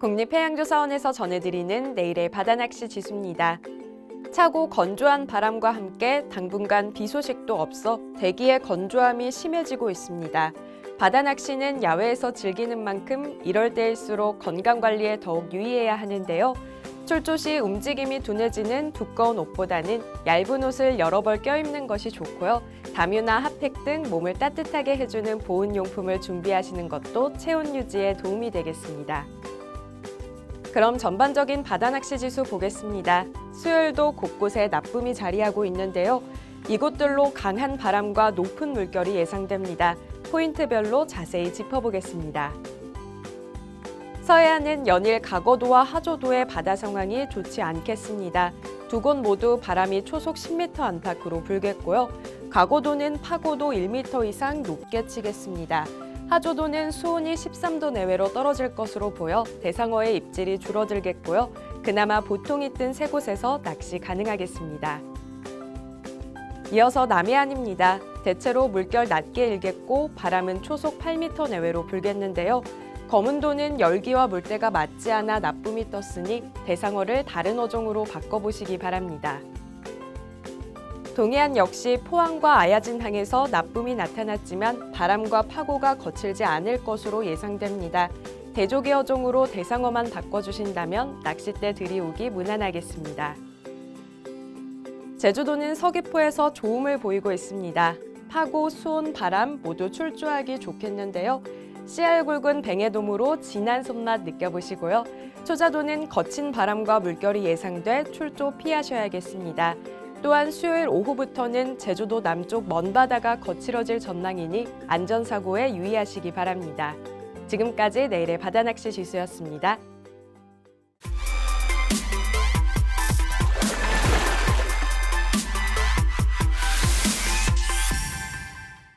국립해양조사원에서 전해드리는 내일의 바다낚시 지수입니다. 차고 건조한 바람과 함께 당분간 비 소식도 없어 대기의 건조함이 심해지고 있습니다. 바다 낚시는 야외에서 즐기는 만큼 이럴 때일수록 건강 관리에 더욱 유의해야 하는데요. 출조 시 움직임이 둔해지는 두꺼운 옷보다는 얇은 옷을 여러 벌 껴입는 것이 좋고요. 담요나 핫팩 등 몸을 따뜻하게 해주는 보온 용품을 준비하시는 것도 체온 유지에 도움이 되겠습니다. 그럼 전반적인 바다 낚시 지수 보겠습니다. 수요일도 곳곳에 나쁨이 자리하고 있는데요. 이곳들로 강한 바람과 높은 물결이 예상됩니다. 포인트별로 자세히 짚어보겠습니다. 서해안은 연일 가거도와 하조도의 바다 상황이 좋지 않겠습니다. 두 곳 모두 바람이 초속 10m 안팎으로 불겠고요. 가거도는 파고도 1m 이상 높게 치겠습니다. 하조도는 수온이 13도 내외로 떨어질 것으로 보여 대상어의 입질이 줄어들겠고요. 그나마 보통이 뜬 세 곳에서 낚시 가능하겠습니다. 이어서 남해안입니다. 대체로 물결 낮게 일겠고 바람은 초속 8m 내외로 불겠는데요. 검은도는 열기와 물때가 맞지 않아 나쁨이 떴으니 대상어를 다른 어종으로 바꿔보시기 바랍니다. 동해안 역시 포항과 아야진 항에서 나쁨이 나타났지만 바람과 파고가 거칠지 않을 것으로 예상됩니다. 대조개 어종으로 대상어만 바꿔주신다면 낚싯대 들이오기 무난하겠습니다. 제주도는 서귀포에서 조음을 보이고 있습니다. 파고, 수온, 바람 모두 출조하기 좋겠는데요. 씨알 굵은 뱅에돔으로 진한 손맛 느껴보시고요. 초자도는 거친 바람과 물결이 예상돼 출조 피하셔야겠습니다. 또한 수요일 오후부터는 제주도 남쪽 먼 바다가 거칠어질 전망이니 안전사고에 유의하시기 바랍니다. 지금까지 내일의 바다낚시 지수였습니다.